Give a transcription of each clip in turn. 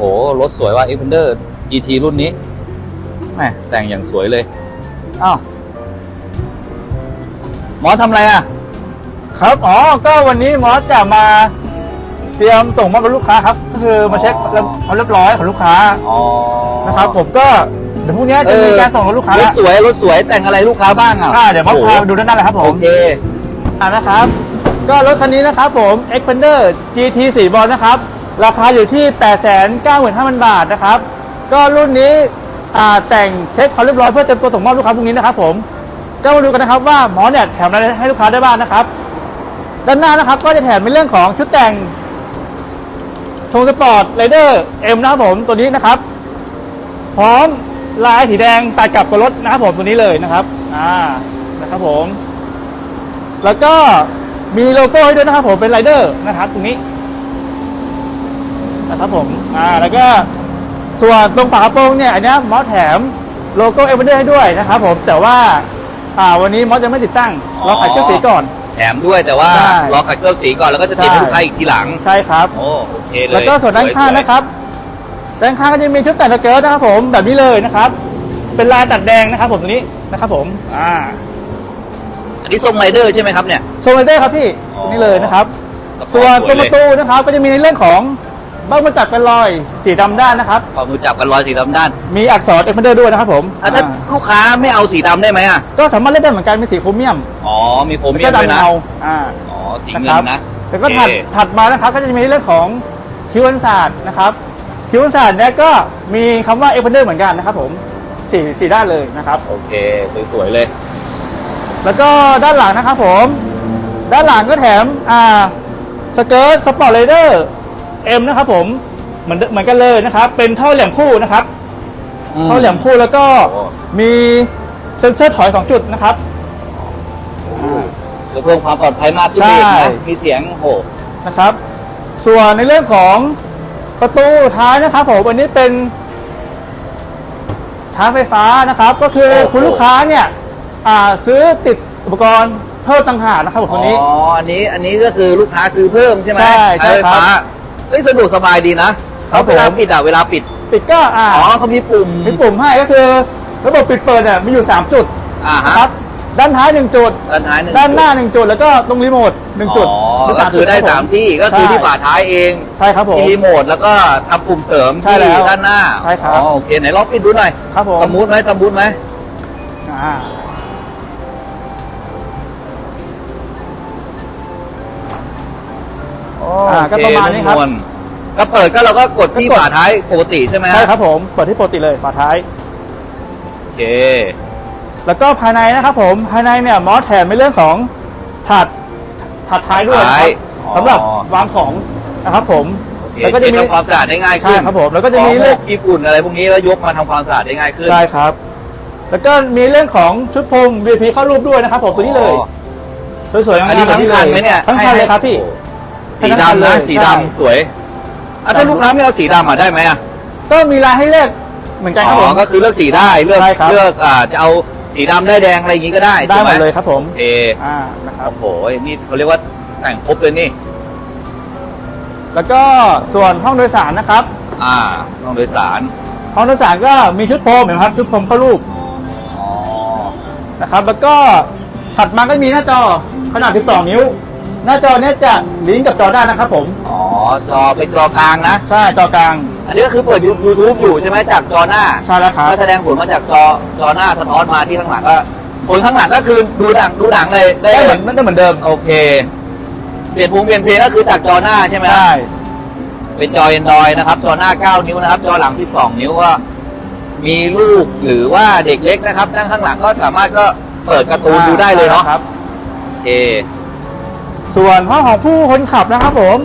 โหรถสวยว่ะ Xpander GT รุ่นนี้แหมแต่งอย่างสวยเลยอ้าวหมอทำอะไรอะ ครับ อ๋อ ก็วันนี้มอสจะมาเตรียมส่งมอบให้ลูกค้าครับ ก็คือมาเช็คความเรียบร้อยของลูกค้าอ๋อนะครับ ผมก็เดี๋ยวพรุ่งนี้จะมีการส่งกับลูกค้ารถแล้วสวยรถสวยแต่งอะไรลูกค้าบ้างอะอ่าเดี๋ยวมอสโอ้โหพาไปดูด้านหน้าเลยครับผโอม เค อ่านะครับ ก็รถคันนี้นะครับผม Xpander GT 4บอลนะครับ ราคาอยู่ที่ 895,000 บาทนะครับ ก็รุ่นนี้แต่งเช็คความเรียบร้อยเพื่อเตรียมตัวส่งมอบลูกค้าพรุ่งนี้นะครับผมก็มาดูกันนะครับว่าหมอเนี่ยแถมอะไรให้ลูกค้าได้บ้างนะครับ ด้านหน้านะครับก็จะแถมเป็นเรื่องของชุดแต่งทงสปอร์ตไรเดอร์เอ็มนะครับผมตัวนี้นะครับ พร้อมลายสีแดงตัดกับตัวรถนะครับผมตัวนี้เลยนะครับอ่านะครับผม แล้วก็มีโลโก้ให้ด้วยนะครับผมเป็นไรเดอร์นะครับตรงนี้ นะครับผมอ่าแล้วก็ส่วนตรงฝากระโปรงเนี่ยอันเนี้ยมอสแถมโลโก้เอเวอร์เดอร์ให้ด้วยนะครับผมแต่ว่าอ่าวันนี้มอสยังไม่ติดตั้งอ๋อเราขายเครื่องสีก่อน แถมด้วยแต่ว่าใช่รอขัดเคลือบสีก่อนแล้วก็จะติดใช่ให้ลูกค้าอีกทีหลังใช่ครับ โอ้โอเคเลยแล้วก็ส่วนด้านข้างสยๆนะครับ ด้านข้างก็จะมีชุดแต่งสเกิร์ตนะครับผมแบบนี้เลยนะครับ เป็นลายตัดแดงนะครับผมตัวนี้นะครับผมอ่าอันนี้ทรงไรเดอร์ใช่ไหมครับเนี่ย โซลเดอร์ครับพี่อ๋อ นี่เลยนะครับ สปอส่วนร์ตตัวประตูนะครับก็จะมีในเรื่องของ บ้างประจักษ์เป็นรอยสีดำด้านนะครับ ความรู้จักกันรอยสีดำด้านมีอักษรเอฟเฟนเดอร์ด้วยนะครับผมอะถ้าอ่าลูกค้าไม่เอาสีดำได้ไหมอะก็สามารถเล่นได้เหมือนกันมีสีโครเมียมอ๋อมีโครแล้วเมียก็มด้วยดำนะเงาอ่า อ๋อสีนะเงิคนรับนะแล้วก็ถัดโอเคถัดมานะครับก็จะมีเรื่องของคิวอันศาสตร์นะครับคิวอันศาสตร์เนี่ยก็มีคำว่าเอฟเฟนเดอร์เหมือนกันนะครับผมสีสีด้านเลยนะครับ โอเคสวยๆเลยแล้วก็ด้านหลังนะครับผม ด้านหลังก็แถมอ่าสเกิร์ตสปอร์ตเลเดอร์ เอ็มนะครับผมเหมือนเหมือนกันเลยนะครับ เป็นท่อแหลมคู่นะครับท่อแหลมคู่แล้วก็โอ้มีเซ็นเซอร์ถอยสองจุดนะครับ เพื่อเพิ่มความปลอดภัยมากขึ้นใช่ อีกนะมีเสียงโหนะครับ ส่วนในเรื่องของประตูท้ายนะครับผมอันนี้เป็นท้ายไฟฟ้านะครับ ก็คือโอ้โหคุณลูกค้าเนี่ยอ่าซื้อติดอุปกรณ์เพิ่มต่างหากนะครับผมตัวนี้ อ๋ออันนี้อันนี้ก็คือลูกค้าซื้อเพิ่มใช่ไหมใช่ใช่ไฟฟ้าครับ เฮ้ยสะดวกสบายดีนะครับเวลาผม ปิดอะเวลาปิด ปิดก็อ่าอ๋อเขามีปุ่มมีปุ่มให้ก็คือระบบปิดเปิดเนี่ยมีอยู่ 3 จุดอ่าฮะนะครับด้านท้าย 1 จุด ด้านท้ายหนึ่งด้านหน้าจุด1จุด แล้วก็ตรงรีโมท1จุดอ๋อมีก็คือได้รับผสามที่ก็คือใช่ที่ฝาท้ายเองใช่ครับผม ที่รีโมทแล้วก็ทำปุ่มเสริมใช่แล้วที่ด้านหน้าใช่ครับอ๋อโอเคไหนลองปิดดูหน่อยครับผม สมูทไหมสมูทไหมอ่า อ่าก็ประมาณนี้ครับวลก็เปิดก็เราก็กดที่ฝาท้ายปกติใช่ไหมฮะใช่ครับผมเปิดที่ปกติเลยฝาท้าย โอเค แล้วก็ภายในนะครับผมภายในเนี่ยมอสแถมในเรื่องของถาดถาดท้ายด้วยนะครับอ๋อสำหรับวางของนะครับผม โอเคแล้วก็จะมี ทำความสะอาดได้ง่ายขึ้นใช่ครับผมแล้วก็จะมีของเรื่องขี้ฝุ่นอะไรพวกนี้แล้วยกมาทำความสะอาดได้ง่ายขึ้นใช่ครับ แล้วก็มีเรื่องของชุดพรม VIP เข้ารูปด้วยนะครับผมตัวนี้เลยอ๋อสวยๆงามๆอันนี้ทั้งแบบคันไหมเนี่ยทั้งคันเลยครับพี่ โอ้ สีทั้งคันดำเลนะยสีใช่ดำสวยอะถ้าลูกค้าไม่เอาสีดำอะได้ไหมอะก็มีลายให้เลือกเหมือนกันครับอ๋ผอม ก็คือเลือกสีได้เลือกใช่ครับ เลือกอ่าจะเอาสีดำได้แดงอะไรอย่างงี้ก็ได้ได้ใช่หไหมมดเลยครับผมโอเคอ่า นะครับ โอ้โหนี่เขาเรียกว่าแต่งครบเลยนี่ แล้วก็ส่วนห้องโดยสารนะครับ อ่าห้องโดยสารห้องโดยสารก็มีชุดพรมเห็นไหมครับ ชุดพรมเข้ารูปอ๋อนะครับ แล้วก็ถัดมาก็มีหน้าจอขนาด 12 นิ้ว หน้าจอเนี่ยจะลิงก์กับจอได้นะครับผม อ๋อ จอเป็นจอกลางนะ ใช่จอกลาง อันนี้ก็คือเปิด YouTube อยู่ใช่ไหมจากจอหน้าใช่แล้วครับก็แสดงผลมาจากจอจอหน้าสะท้อนมาที่ข้างหลังก็ผลข้างหลังก็คือดูหนังดูหนังเลยได้ได้เหเลมือยนได้เหมือนเดิม โอเค เปลี่ยนพุงเปลี่ยนเพลงก็คือจากจอหน้าใช่ไหมใช่เป็นจอ Android นะครับ จอหน้า 9 นิ้วนะครับ จอหลัง 12 นิ้วก็มีลูกหรือว่าเด็กเล็กนะครับนั่งข้างหลังก็สามารถก็เปิดการ์ตูนดูได้เลยเนาะครับโอเค ส่วนห้องของผู้คนขับนะครับผม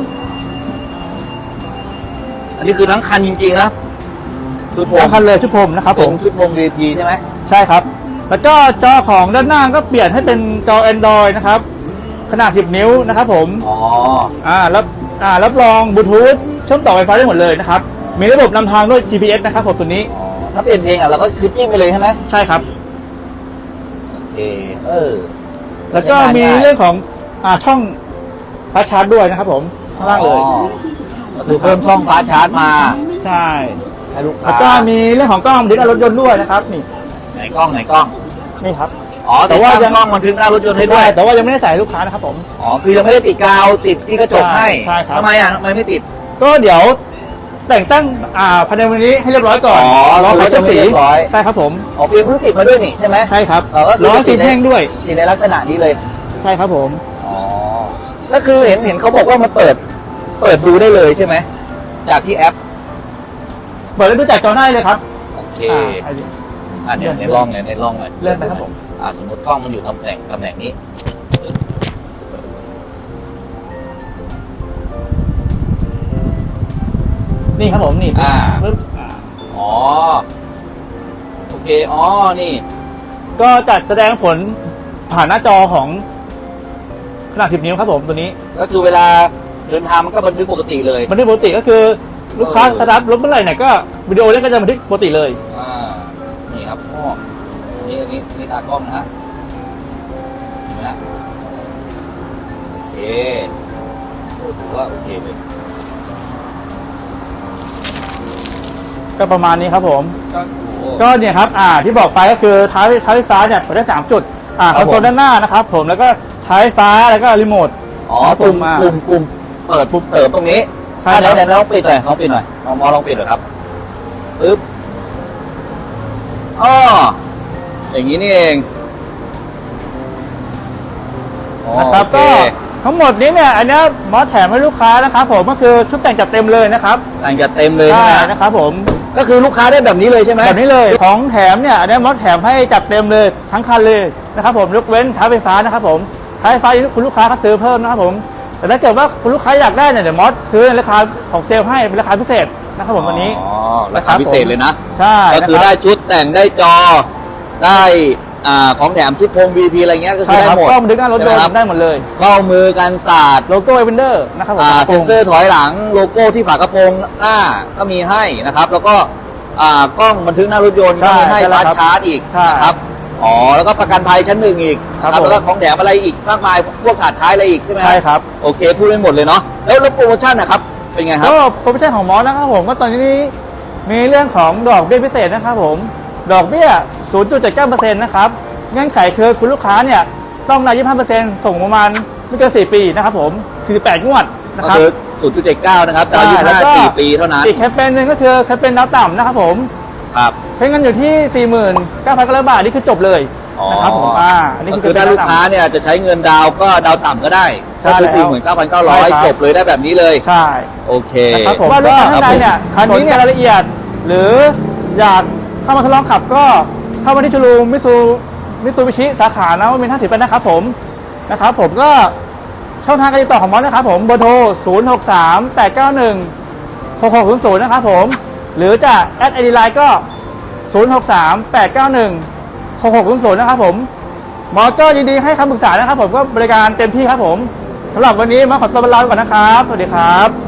อันนี้คือทั้งคันจริงๆนะชุดผมทั้งคันเลยชุดพรมนะครับผผมมชุดผม VIP ใช่ไหมใช่ครับ แล้วก็จอของด้านหน้าก็เปลี่ยนให้เป็นจอ Android นะครับ ขนาด 10 นิ้วนะครับผม อ๋อ อ่ารับอ่ารับรองบลูทูธเชื่อมต่อไฟฟ้าได้หมดเลยนะครับ มีระบบนำทางด้วย GPS นะครับผมตัวนี้ อ๋อ ถ้าเปลี่ยนเพลงอะเราก็คือจิ้มไปเลยใช่ไหมใช่ครับ โอเค เออ แล้วก็มีใช้งานง่ายเรื่องของ อ่าช่องฟาสต์ชาร์จด้วยนะครับผมข้างล่างเลย อ๋อก็คือเพิ่มช่องฟ้าชาร์จมาใช่ให้ลูกแล้วค้าก็มีเรื่องของกล้องบันทึกหน้ารถยนต์ด้วยนะครับ นี่ไหนกล้องไหนกล้อง นี่ครับ อ๋อ แต่ว่ายังกล้องบันทึกหน้ารถยนต์ให้ด้ใช่วยแต่ว่ายังไม่ได้ใส่ให้ลูกค้านะครับผม อ๋อ คือยังไม่ได้ติดกาวติดที่กระจกให้ใช่ครับ ทำไมอะทำไมไม่ติด ก็เดี๋ยวแต่งตั้งอ่าภายในวันนี้ให้เรียบร้อยก่อนอ๋อรอไฟคือจะจะไม่สีเรียบร้อย ใช่ครับผมอ๋อฟิล์มเพิ่งติดมาด้วยนี่ใช่ไหม ใช่ครับเออก็คือร้อนติสีดในแห้งด้วย ติดในลักษณะนี้เลย ใช่ครับผม อ๋อก็คือเห็นเห็นเขาบอกว่ามันเปิด เปิดดูได้เลยใช่ไหมจากที่แอปเปิดแล้วดูจากจอหน้าเลยครับโอเคอ่าอันนี้ อะเดี๋ยวในร่องเลยในร่องเลยเลื่อนไปครับผม อ่าสมมติกล้องมันอยู่ตำแหน่งตำแหน่งนี้ นี่ครับผมนี่อ่า ปึ๊บอ่าอ๋อโอเคอ๋อนี่ ก็จัดแสดงผลผ่านหน้าจอของ ขนาด 10 นิ้วครับผมตัวนี้ก็คือเวลาเดินทางมันก็บันทึกปกติเลยบันทึกปกติก็คือลูกค้าเออสตาร์ทรถเมื่อไหร่เนี่ยก็วิดีโอเล่นก็จะบันทึกปกติเลยอ่านี่ครับพ่ออันนี้อันนี้อันนี้ตากล้องนะฮะเห็นไหมฮะโอเคโอ้ถือว่าโอเคเลยก็ประมาณนี้ครับผม ก็โอ้ก็เนี่ยครับ อ่า ที่บอกไปก็คือท้ายท้ายไฟฟ้าเนี่ยเปิดได้สามจุด อ่าคครัอบนโซลผมด้านหน้านะครับผม แล้วก็ ท้ายไฟฟ้าแล้วก็รีโมท อ๋อครับปุ่มผมอ่าปุ่มปุ่มเปิดปุ่มเติมตรงนี้ใช่อะครับ ไหนไหนลองปิดหน่อยลองปิดหน่อยลองมอลองปิดหน่อยครับปึ๊บอ๋ออย่างนี้นี่เองอ๋อนะครับโอก็เทั้งหมดนี้เนี่ยอันเนี้ยมอสแถมให้ลูกค้านะครับผมก็คือชุดแต่งจัดเต็มเลยนะครับแต่งจะเต็มเลยใช่ใช่ไหมนะครับผมก็คือลูกค้าได้แบบนี้เลยใช่ไหมแบบนี้เลยของแถมเนี่ยอันเนี้ยมอสแถมให้จัดเต็มเลยทั้งคันเลยนะครับผมยกเว้นท้ายไฟฟ้านะครับผม ท้ายไฟฟ้าคุณลูกค้าก็ซื้อเพิ่มนะครับผม แต่ถ้าเกิดว่าคุณลูกค้าอยากได้เนี่ยเดี๋ยวมอสซื้อในราคาของเซลล์ให้เป็นราคาพิเศษนะครับผมวันนี้อ๋อราคาพิเศษเลยนะ ใช่ก็นะคือรับได้ชุดแต่งได้จอได้อ่าของแถมชุดพรม VP อะไรเงี้ยก็คืใช่อได้ครับหมดกล้องบันทึกหน้ารถยนใช่ไหมครับต์ได้หมดเลยข้อมือกันศาสตร์โลโก้เอเวนเดอร์นะครับผมอ่าฝากระโปเซ็นเซอร์ถอยหลังโลโก้ที่ฝากระโปรงหน้าก็มีให้นะครับ แล้วก็อ่ากล้องบันทึกหน้ารถยนต์ก็มีให้ฟาสชาร์จอีกนะครับ อ๋อแล้วก็ประกันภัยชั้นหนึ่งอีกนะครับแล้วก็ของแถมอะไรอีกมากมายพวกขาดท้ายอะไรอีกใช่ไหมใช่ครับ โอเคพูดได้หมดเลยเนาะแล้วแล้วโปรโมชั่นนะครับเป็นไงครับ ก็โปรโมชั่นของมอสนะครับผมก็ตอนนี้มีเรื่องของดอกเบี้ยพิเศษนะครับผม ดอกเบี้ย 0.79%นะครับ เงื่อนไขคือคุณลูกค้าเนี่ย ต้องนาย25%ส่งประมาณไม่เกิน4ปีนะครับผม48งวดนะก็ครับ คือ 0.79 นะครับจะอายุใช่แล้วก็ 54 ปีเท่านั้น อีกแคมเปญหนึ่งก็คือแคมเปญดาวต่ำนะครับผม ครับ ใช้เงินอยู่ที่ 49,900 บาท นี่คือจบเลยอ๋อนะครับผมอ่าอันนี้ก็คือคือถ้าลูกค้าเนี่ยจะใช้เงินดาวก็ดาวต่ำก็ได้ใช่ก็คือแล้วใช่ครับ49,900 จบเลยได้แบบนี้เลย ใช่ โอเคนะครับผมว่าลูกค้าท่านใดเนี่ยคันนี้เนี่ยรายละเอียด หรืออยากเข้ามาทดลองขับก็เข้ามาที่ชูรูมมิซูมิซูบิชิสาขานวมินทร์50เป็นนะครับผมนะครับผมก็ช่องทางการติดต่อของมอสนะครับผมเบอร์โทร 0 6 3 8 9 1 6 6 0 0 นะครับผม หรือจะแอดไอดีไลน์ก็ 0 6 3 8 9 1 6 6 0 0นะครับผมมอเตอร์ยินดีให้คำปรึกษานะครับผมก็บริการเต็มที่ครับผมสำหรับวันนี้มาขอตัวลาไปก่อนนะครับ สวัสดีครับ